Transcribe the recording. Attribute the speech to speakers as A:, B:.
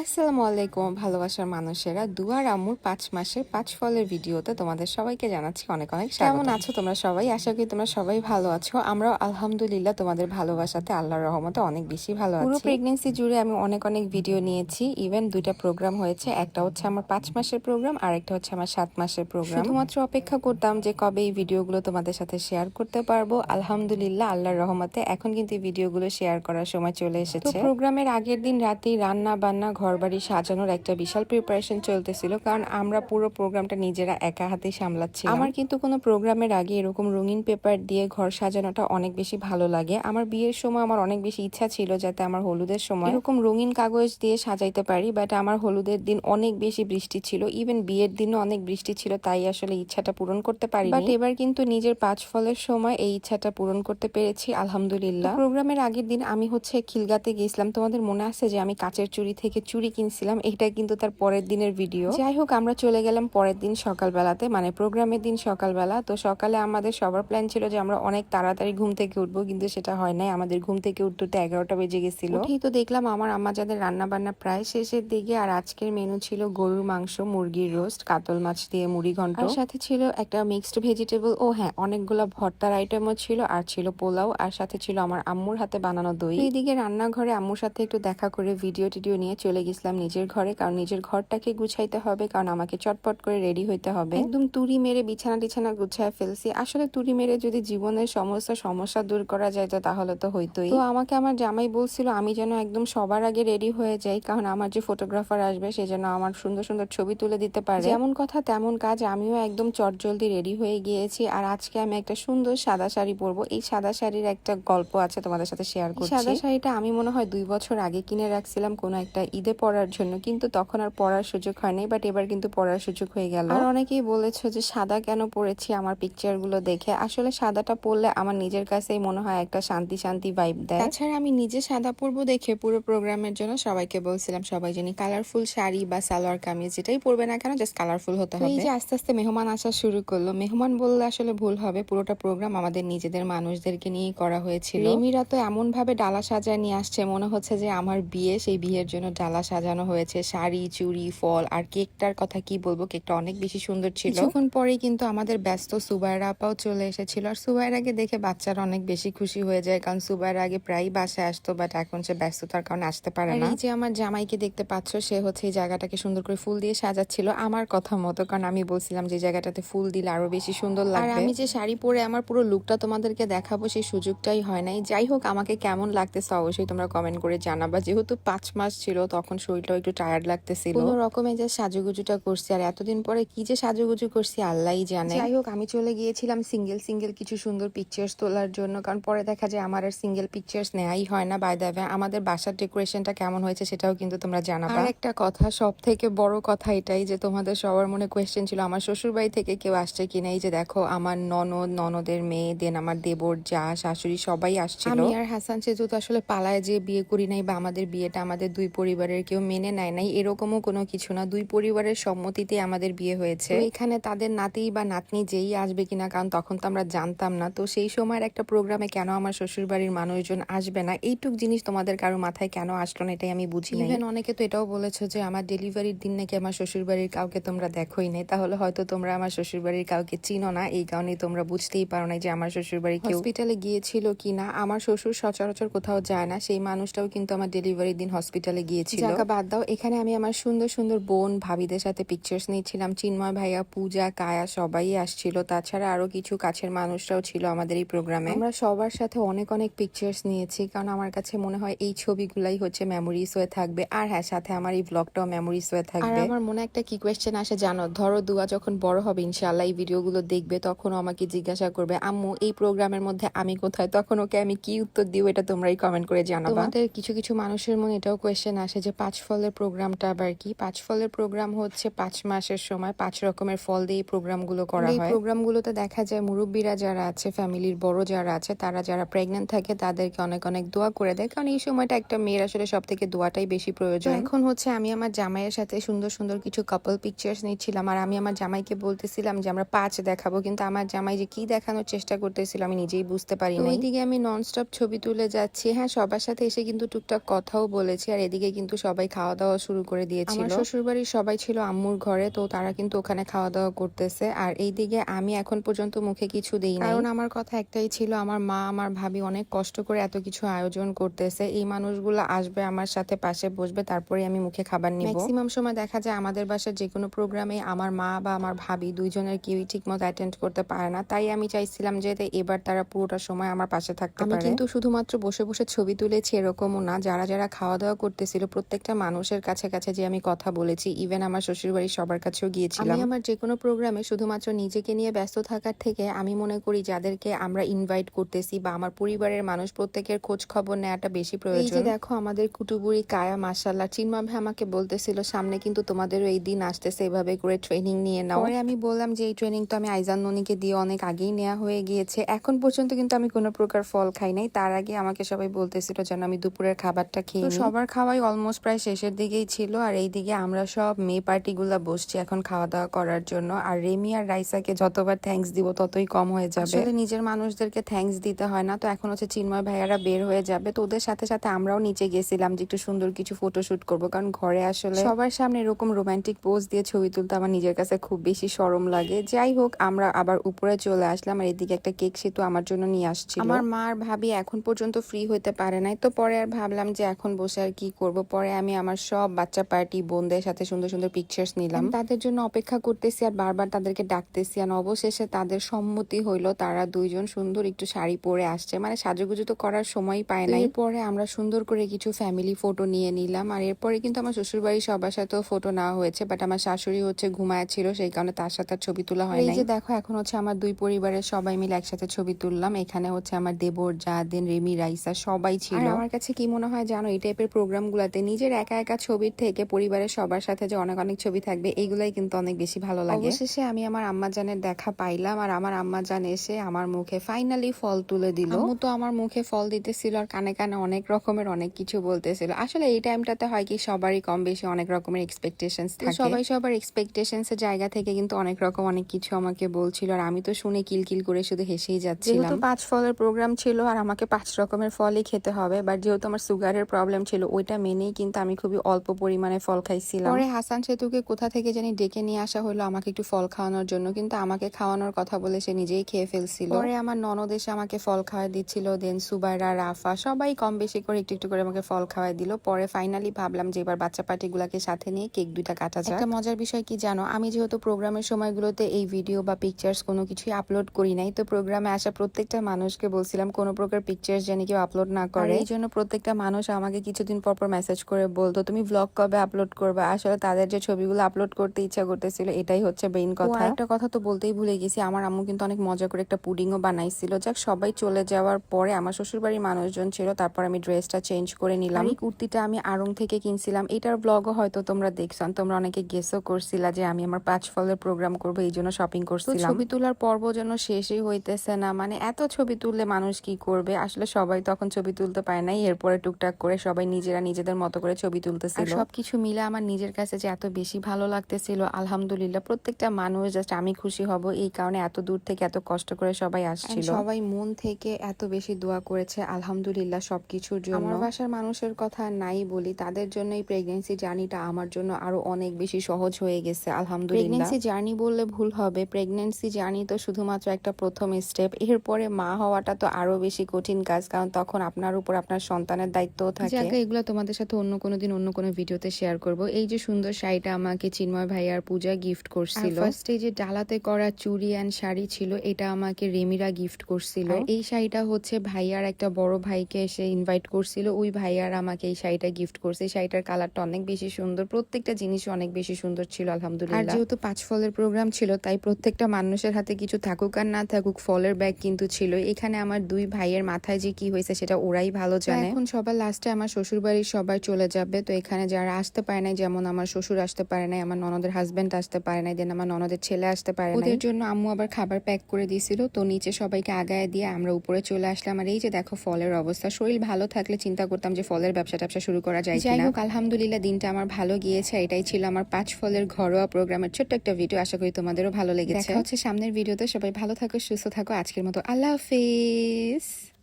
A: আসসালামু আলাইকুম ভালোবাসার মানুষেরা। দুয়ার আম্মুর পাঁচ মাসের পাঁচ ফলের ভিডিওতে তোমাদের সবাইকে জানাচ্ছি অনেক অনেক কেমন আছো তোমরা সবাই? আশা করি তোমরা সবাই ভালো আছো। আমরাও আলহামদুলিল্লাহ তোমাদের ভালোবাসাতে আল্লাহর রহমতে অনেক বেশি ভালো আছি। পুরো প্রেগনেন্সি জুড়ে আমি অনেক অনেক ভিডিও নিয়েছি। ইভেন দুইটা প্রোগ্রাম হয়েছে। একটা হচ্ছে আমার পাঁচ মাসের প্রোগ্রাম আর একটা হচ্ছে আমার সাত মাসের প্রোগ্রাম শুধুমাত্র অপেক্ষা করতাম যে কবে এই ভিডিওগুলো তোমাদের সাথে শেয়ার করতে পারব। আলহামদুলিল্লাহ আল্লাহর রহমতে এখন কিন্তু এই ভিডিওগুলো শেয়ার করার সময় চলে এসেছে। প্রোগ্রামের আগের দিন রাতেই রান্না বান্না ঘর বাড়ি সাজানোর একটা বিশাল প্রিপারেশন চলতেছিল কারণ আমরা পুরো প্রোগ্রামটা নিজেরা একা হাতেই সামলাচ্ছি আমার কিন্তু কোনো প্রোগ্রামের আগে এরকম রঙিন পেপার দিয়ে ঘর সাজানোটা অনেক বেশি ভালো লাগে। আমার বিয়ের সময় আমার অনেক বেশি ইচ্ছা ছিল যাতে আমার হলুদের সময় এরকম রঙিন কাগজ দিয়ে সাজাইতে পারি বাট আমার হলুদের দিন অনেক বেশি বৃষ্টি ছিল। ইভেন বিয়ের দিনও অনেক বৃষ্টি ছিল তাই আসলে ইচ্ছাটা পূরণ করতে পারি বাট এবার কিন্তু নিজের পাঁচ ফলের সময় এই ইচ্ছাটা পূরণ করতে পেরেছি আলহামদুলিল্লাহ। প্রোগ্রামের আগের দিন আমি হচ্ছে খিলগাতে গেছিলাম তোমাদের মনে আছে যে আমি কাচের চুরি থেকে চুরি কিনছিলাম, এটা কিন্তু তার পরের দিনের ভিডিও যাই হোক আমরা চলে গেলাম পরের দিন সকালবেলাতে মানে প্রোগ্রামের দিন সকালবেলা। তো সকালে আমাদের সবার প্ল্যান ছিল যে আমরা অনেক তাড়াতাড়ি ঘুম থেকে উঠবো, কিন্তু সেটা হয় নাই। আমাদের ঘুম থেকে উঠতে উঠতে এগারোটা বেজে গেছিল। তো দেখলাম আমার আম্মা যাদের রান্না বান্না প্রায় শেষের দিকে, আর আজকের মেনু ছিল গরুর মাংস, মুরগির রোস্ট কাতল মাছ দিয়ে মুড়ি ঘন্ট। আর সাথে ছিল একটা মিক্সড ভেজিটেবল ও হ্যাঁ অনেকগুলো ভর্তার আইটেমও ছিল, আর ছিল পোলাও, আর সাথে ছিল আমার আম্মুর হাতে বানানো দই। এইদিকে রান্নাঘরে আম্মুর সাথে একটু দেখা করে ভিডিও টিডিও নিয়ে চলে গেছিলাম নিজের ঘরে কারণ নিজের ঘরটাকে গুছাইতে হবে কারণ আমাকে চটপট করে রেডি হইতে হবে। একদম তুড়ি মেরে বিছানা টিছানা গুছায় ফেলছি। আসলে তুড়ি মেরে যদি জীবনের সমস্ত সমস্যা দূর করা যায় তো তাহলে তো হইতোই। তো আমাকে আমার জামাই বলছিল আমি যেন একদম সবার আগে রেডি হয়ে যাই কারণ আমার যে ফটোগ্রাফার আসবে সে যেন আমার সুন্দর সুন্দর ছবি তুলে দিতে পারে। যেমন কথা তেমন কাজ আমিও একদম চটজলদি রেডি হয়ে গিয়েছি। আর আজকে আমি একটা সুন্দর সাদা শাড়ি পরবো। এই সাদা শাড়ির একটা গল্প আছে তোমাদের সাথে শেয়ার করছি। সাদা শাড়িটা আমি মনে হয় দুই বছর আগে কিনে রাখছিলাম কোনো একটা ঈদে পরার জন্য কিন্তু তখন আর পরার সুযোগ হয়নি বাট এবার কিন্তু পড়ার সুযোগ হয়ে গেল। আর অনেকেই বলেছে যে সাদা কেন পরেছি আমার পিকচারগুলো দেখে? আসলে সাদাটা পরলে আমার নিজের কাছেই মনে হয় একটা শান্তি শান্তি ভাইব দেয়। তাছাড়া আমি নিজে সাদা পরবো দেখে পুরো প্রোগ্রামের জন্য সবাইকে বলছিলাম সবাই জানি কালারফুল শাড়ি বা সালোয়ার কামিজ যেটাই পরবে না কেন জাস্ট কালারফুল হতে হবে। এই যে আস্তে আস্তে মেহমান আসা শুরু করল। মেহমান বললে আসলে ভুল হবে পুরোটা প্রোগ্রাম আমাদের নিজেদের মানুষদেরকে নিয়েই করা হয়েছিল। রেমিরা তো এমন ভাবে ডালা সাজায় নিয়ে আসছে মনে হচ্ছে যে আমার বিয়ে সেই বিয়ের জন্য ডালা সাজানো হয়েছে শাড়ি চুড়ি ফল আর কেকটার কথা কি বলব? কেকটা অনেক বেশি সুন্দর ছিল। কিছুক্ষণ পরেই কিন্তু আমাদের ব্যস্ত সুবাইরা আপাও চলে এসেছিল। আর সুবাইরাকে দেখে বাচ্চারা অনেক বেশি খুশি হয়ে যায় কারণ সুবাইরা আগে প্রায় বাসায় আসতো বাট এখন সে ব্যস্ততার কারণে আসতে পারে না। এই যে আমার জামাইকে দেখতে পাচ্ছ সে হচ্ছে এই জায়গাটাকে সুন্দর করে ফুল দিয়ে সাজাচ্ছিল আমার কথা মতো কারণ আমি বলছিলাম যে জায়গাটাতে ফুল দিলে আরও বেশি সুন্দর লাগবে। আর আমি যে শাড়ি পরে আমার পুরো লুকটা তোমাদেরকে দেখাবো সেই সুযোগটাই হয় নাই। যাই হোক আমাকে কেমন লাগতেছে অবশ্যই তোমরা কমেন্ট করে জানাবা। যেহেতু পাঁচ মাস ছিল তখন শরীরটাও একটু টায়ার্ড লাগতেছিল। কোনো রকমের যে সাজুগুজুটা করছি আর এতদিন পরে কি যে সাজুগুজু করছি আল্লাহই জানে। যাই হোক আমি চলে গিয়েছিলাম সিঙ্গেল সিঙ্গেল কিছু সুন্দর পিকচার্স তোলার জন্য কারণ পরে দেখা যায় আমার আর সিঙ্গেল পিকচার্স নেওয়াই হয় না বাই দেবে আমাদের বাসার ডেকোরেশনটা কেমন হয়েছে সেটাও কিন্তু তোমরা জানাবা। আর একটা কথা সব থেকে বড় কথা এটাই যে তোমাদের সবার মনে কোয়েশ্চেন ছিল আমার শ্বশুর বাড়ি থেকে কেউ আসছে কিনা? এই যে দেখো আমার ননদ ননদের মেয়ে দেন আমার দেবর যা শাশুড়ি সবাই আসছিল। আমি আর হাসান সেজু তো আসলে পালায় যে বিয়ে করি নাই বা আমাদের বিয়েটা আমাদের দুই পরিবারের কেউ মেনে নেয় নাই এরকমও কোনো কিছু না। দুই পরিবারের সম্মতিতে আমাদের বিয়ে হয়েছে। এখানে তাদের নাতি বা নাতনি যেই আসবে কিনা কারণ তখন তো আমরা জানতাম না। তো সেই সময়ের একটা প্রোগ্রামে কেন আমার শ্বশুর বাড়ির মানুষজন আসবে না? এইটুক জিনিস তোমাদের কারও মাথায় কেন আসলো না এটাই আমি বুঝি না ইভেন অনেকে তো এটাও বলেছ যে আমার ডেলিভারির দিন নাকি আমার শ্বশুর বাড়ির কাউকে তোমরা দেখোই নাই। তাহলে হয়তো তোমরা আমার শ্বশুর বাড়ির কাউকে চিনো না। এই কারণে তোমরা বুঝতেই পারো না যে আমার শ্বশুর বাড়ি কেউ হসপিটালে গিয়েছিল কিনা? আমার শ্বশুর সচরাচর কোথাও যায় না। সেই মানুষটাও কিন্তু আমার ডেলিভারির দিন হসপিটালে গিয়েছিল। জায়গা বাদ দাও। এখানে আমি আমার সুন্দর সুন্দর বোন ভাবিদের সাথে পিকচার্স নিয়েছিলাম। চিন্ময় ভাইয়া পূজা কায়া সবাই আসছিল। তাছাড়া আরও কিছু কাছের মানুষরাও ছিল আমাদের এই প্রোগ্রামে আমরা সবার সাথে অনেক অনেক পিকচার্স নিয়েছি। কারণ আমার কাছে মনে হয় এই ছবিগুলাই হচ্ছে মেমোরিজ হয়ে থাকবে। আর হ্যাঁ সাথে আমার এই ব্লগটাও মেমোরিজ হয়ে থাকবে। আর আমার মনে একটা কি কোয়েশ্চেন আসে জানো? ধরো দুয়া যখন বড় হবে ইনশাআল্লাহ এই ভিডিওগুলো দেখবে তখন আমাকে জিজ্ঞাসা করবে আম্মু এই প্রোগ্রামের মধ্যে আমি কোথায়? তখন ওকে আমি কি উত্তর দিব এটা তোমরাই কমেন্ট করে জানাবা। তোমাদের কিছু কিছু মানুষের মনে এটাও কোয়েশ্চেন আসে যে পাঁচ ফলের প্রোগ্রামটা আবার কি? পাঁচ ফলের প্রোগ্রাম হচ্ছে পাঁচ মাসের সময় পাঁচ রকমের ফল দিয়ে প্রোগ্রামগুলো করা হয়। এই প্রোগ্রামগুলোতে দেখা যায় মুরব্বীরা যারা আছে ফ্যামিলির বড় যারা আছে তারা যারা প্রেগনেন্ট থাকে তাদেরকে অনেক অনেক দোয়া করে দেয়। কারণ এই সময়টা একটা মেয়ের আসলে সব থেকে দোয়াটাই বেশি প্রয়োজন। এখন হচ্ছে আমি আমার জামাইয়ের সাথে সুন্দর সুন্দর কিছু কাপল পিকচার্স নিচ্ছিলাম। আর আমি আমার জামাইকে বলতেছিলাম যে আমরা পাঁচ দেখাবো। কিন্তু আমার জামাই যে কি দেখানোর চেষ্টা করতেছিল? আমি নিজেই বুঝতে পারি না ওইদিকে আমি ননস্টপ ছবি তুলে যাচ্ছি। হ্যাঁ সবার সাথে এসে কিন্তু টুকটাক কথাও বলেছি। আর এদিকে কিন্তু সব সবাই খাওয়া দাওয়া শুরু করে দিয়েছিল আমার শ্বশুর বাড়ির সবাই ছিল আম্মুর ঘরে তো তারা কিন্তু ওখানে খাওয়া দাওয়া করতেছে। আর এইদিকে আমি এখন পর্যন্ত মুখে কিছু দেই না কারণ আমার কথা একটাই ছিল আমার মা আমার ভাবি অনেক কষ্ট করে এত কিছু আয়োজন করতেছে। এই মানুষগুলো আসবে আমার সাথে পাশে বসবে তারপরে আমি মুখে খাবার নিব। ম্যাক্সিমাম সময় দেখা যায় আমাদের বাসার যে কোনো প্রোগ্রামে আমার মা বা আমার ভাবি দুইজনের কেউই ঠিক মতো অ্যাটেন্ড করতে পারে না। তাই আমি চাইছিলাম যে এবার তারা পুরোটা সময় আমার পাশে থাকতে পারে। কিন্তু শুধুমাত্র বসে বসে ছবি তুলেছি এরকমও না। যারা যারা খাওয়া দাওয়া করতেছিল প্রত্যেকটা মানুষের কাছে কাছে যে আমি কথা বলেছি ইভেন আমার শ্বশুর বাড়ির সবার কাছেও গিয়েছিলাম। আমি আমার যে কোনো প্রোগ্রামে শুধুমাত্র নিজেকে নিয়ে ব্যস্ত থাকার থেকে আমি মনে করি যাদেরকে আমরা ইনভাইট করতেছি বা আমার পরিবারের মানুষ প্রত্যেকের খোঁজ খবর নেওয়াটা বেশি প্রয়োজন। দেখো আমাদের কুটুবুরি কায়া মাসাল্লাহ চিন্মা ভাই আমাকে বলতেছিল সামনে কিন্তু তোমাদেরও এই দিন আসতেছে এভাবে করে ট্রেনিং নিয়ে নাও। আমি বললাম যে এই ট্রেনিং তো আমি আইজান ননিকে দিয়ে অনেক আগেই নেওয়া হয়ে গিয়েছে। এখন পর্যন্ত কিন্তু আমি কোনো প্রকার ফল খাই নাই। তার আগে আমাকে সবাই বলতেছিল যেন আমি দুপুরের খাবারটা খেয়ে সবার খাওয়াই অলমোস্ট প্রায় শেষের দিকেই ছিল আর এইদিকে আমরা সব মেয়ে পার্টিগুলা বসছি এখন খাওয়া দাওয়া করার জন্য। আর রেমি আর রাইসাকে যতবার থ্যাঙ্কস দিব ততই কম হয়ে যাবে। আসলে নিজের মানুষদেরকে থ্যাঙ্কস দিতে হয় না। তো এখন হচ্ছে চিন্ময় ভাইয়ারা বের হয়ে যাবে। তো ওদের সাথে সাথে আমরাও নিচে গেছিলাম যে একটু সুন্দর কিছু ফটোশুট করব। কারণ ঘরে আসলে সবার সামনে এরকম রোমান্টিক পোজ দিয়ে ছবি তুলতে আমার নিজের কাছে খুব বেশি সরম লাগে। যাই হোক আমরা আবার উপরে চলে আসলাম আর এদিকে একটা কেক সেতু আমার জন্য নিয়ে আসছি আমার মা আর ভাবি এখন পর্যন্ত ফ্রি হতে পারে নাই। তো পরে আর ভাবলাম যে এখন বসে আর কি করব। পরে আমি আমার সব বাচ্চা পার্টি বোনদের সাথে সুন্দর সুন্দর পিকচার্স নিলাম। তাদের জন্য অপেক্ষা করতেছি আর বারবার তাদেরকে ডাকতেছি আর অবশেষে তাদের সম্মতি হইল তারা দুইজন সুন্দর একটু শাড়ি পরে আসছে। মানে সাজুগুজু তো করার সময় পায় না এরপরে আমরা সুন্দর করে কিছু ফ্যামিলি ফটো নিয়ে নিলাম আর এরপরে কিন্তু আমার শ্বশুর বাড়ির সবার সাথেও ফটো নেওয়া হয়েছে। বাট আমার শাশুড়ি হচ্ছে ঘুমায় ছিল সেই কারণে তার সাথে আর ছবি তোলা হয় এই যে দেখো এখন হচ্ছে আমার দুই পরিবারের সবাই মিলে একসাথে ছবি তুললাম। এখানে হচ্ছে আমার দেবর জাদিন রেমি রাইসা সবাই ছিল। আমার কাছে কি মনে হয় জানো এই টাইপের প্রোগ্রাম গুলাতে নিজের একা একা ছবির থেকে পরিবারের সবার সাথে যে অনেক অনেক ছবি থাকবে এইগুলাই কিন্তু অনেক বেশি ভালো লাগে। অবশেষে আমি আমার আম্মা জানের দেখা পাইলাম আর আমার আম্মা জান এসে আমার মুখে ফাইনালি ফল তুলে দিল। আম্মু তো আমার মুখে ফল দিতেছিল আর কানে কানে অনেক রকমের অনেক কিছু বলতেছিল। আসলে এই টাইমটাতে হয় কি সবারই কম বেশি অনেক রকমের এক্সপেকটেশনস থাকে। সবাই সবার এক্সপেকটেশনস এর জায়গা থেকে কিন্তু অনেক রকম অনেক কিছু আমাকে বলছিল আর আমি তো শুনে কিলকিল করে শুধু হেসেই যাচ্ছিলাম। যেহেতু পাঁচ ফলের প্রোগ্রাম ছিল আর আমাকে পাঁচ রকমের ফলই খেতে হবে বাট যেহেতু আমার সুগারের প্রবলেম ছিল ওইটা মেনেই কিন্তু আমি খুবই অল্প পরিমাণে ফল খাইছিলাম। পরে হাসান সেতুকে কোথা থেকে জানি ডেকে নিয়ে আসা হলো আমাকে একটু ফল খাওয়ানোর জন্য কিন্তু আমাকে খাওয়ানোর কথা বলে সে নিজেই খেয়ে ফেলছিল। পরে আমার ননদ এসে আমাকে ফল খাওয়াই দিচ্ছিল দেন সুবাইরা রাফা সবাই কম বেশি করে একটু একটু করে আমাকে ফল খাওয়াই দিল। পরে ফাইনালি ভাবলাম যে এবার বাচ্চা পার্টিগুলাকে সাথে নিয়ে কেক দুইটা কাটা যায় একটা মজার বিষয় কি জানো আমি যেহেতু প্রোগ্রামের সময়গুলোতে এই ভিডিও বা পিকচার্স কোনো কিছুই আপলোড করি নাই তো প্রোগ্রামে আসা প্রত্যেকটা মানুষকে বলছিলাম কোনো প্রকার পিকচার্স যেন কেউ আপলোড না করে। এই জন্য প্রত্যেকটা মানুষ আমাকে কিছুদিন পর পর মেসেজ করে বলতো তুমি ব্লগ কবে আপলোড করবে? আসলে তাদের যে ছবিগুলো আপলোড করতে ইচ্ছা করতেছিল এটাই হচ্ছে মেইন কথা। একটা কথা তো বলতেই ভুলে গেছি আমার আম্মু কিন্তু অনেক মজা করে একটা পুডিংও বানাইছিল। যাক সবাই চলে যাওয়ার পরে আমার শ্বশুর বাড়ির মানুষজন ছিল তারপর আমি ড্রেসটা চেঞ্জ করে নিলাম। এই কুর্তিটা আমি আড়ং থেকে কিনছিলাম। এটার ব্লগও হয়তো তোমরা দেখছ তোমরা অনেকে গেসও করছিলা যে আমি আমার পাঁচ ফলের প্রোগ্রাম করব এই জন্য শপিং করছিলাম। ছবি তোলার পর্ব যেন শেষই হইতেছে না মানে এত ছবি তুললে মানুষ কি করবে? আসলে সবাই তখন ছবি তুলতে পায় নাই এরপরে টুকটাক করে সবাই নিজেরা নিজেদের মতো করে ছবি তুলতেছিল। সবকিছু মিলে আমার নিজের কাছে যে এত বেশি ভালো লাগতেছিল আলহামদুলিল্লাহ প্রত্যেকটা মানুষ জাস্ট আমি খুশি হব এই কারণে এত দূর থেকে এত কষ্ট করে সবাই আসছিল। সবাই মন থেকে এত বেশি দোয়া করেছে আলহামদুলিল্লাহ সবকিছুর জন্য। আমার বাসার মানুষের কথা নাই বলি তাদের জন্য এই প্রেগনেন্সি জার্নিটা আমার জন্য আরও অনেক বেশি সহজ হয়ে গেছে আলহামদুলিল্লাহ। প্রেগনেন্সি জার্নি বললে ভুল হবে প্রেগনেন্সি জার্নি তো শুধুমাত্র একটা প্রথম স্টেপ এরপরে মা হওয়াটা তো আরও বেশি কঠিন কাজ কারণ তখন আপনার উপর আপনার সন্তানের দায়িত্ব থাকে। এগুলো তোমাদের সাথে অন্য কোনো দিন অন্য কোনো ভিডিওতে শেয়ার করব। এই যে সুন্দর শাড়িটা আমাকে চিন্ময় ভাই আর পূজা গিফট করছিল। ফার্স্টে যে ডালাতে করা চুড়ি অ্যান্ড শাড়ি ছিল এটা আমাকে রেমিরা গিফট করছিল। এই শাড়িটা হচ্ছে ভাইয়ার একটা বড় ভাইকে এসে ইনভাইট করছিল। ওই ভাইয়ার আমাকে এই শাড়িটা গিফট করছে। এই শাড়িটার কালারটা অনেক বেশি সুন্দর প্রত্যেকটা জিনিস অনেক বেশি সুন্দর ছিল আলহামদুলিল্লাহ। আর যেহেতু পাঁচ ফলের প্রোগ্রাম ছিল তাই প্রত্যেকটা মানুষের হাতে কিছু থাকুক আর না থাকুক ফলের ব্যাগ কিন্তু ছিল। এখানে আমার দুই ভাইয়ের মাথায় যে কি হয়েছে সেটা ওরাই ভালো জানে। এখন সবার লাস্টে আমার শ্বশুর বাড়ির সবাই চলে যাবে। তো এখানে যারা আসতে পারে নাই যেমন আমার শ্বশুর আসতে পারে নাই আমার ননদের হাজবেন্ড আসতে পারে নাই দেন আমার ননদের ছেলে আসতে পারে ওদের জন্য আম্মু আবার খাবার প্যাক করে দিয়েছিল। তো নিচে সবাইকে আগায় দিয়ে আমরা উপরে চলে আসলাম। আর এই যে দেখো ফলের অবস্থা শরীর ভালো থাকলে চিন্তা করতাম যে ফলের ব্যবসা ট্যাবসা শুরু করা যায় যাই হোক আলহামদুলিল্লাহ দিনটা আমার ভালো গিয়েছে। এটাই ছিল আমার পাঁচ ফলের ঘরোয়া প্রোগ্রামের ছোট্ট একটা ভিডিও আশা করি তোমাদেরও ভালো লেগেছে। হচ্ছে সামনের ভিডিওতে সবাই ভালো থাকো সুস্থ থাকো। আজকের মতো আল্লাহ হাফিজ।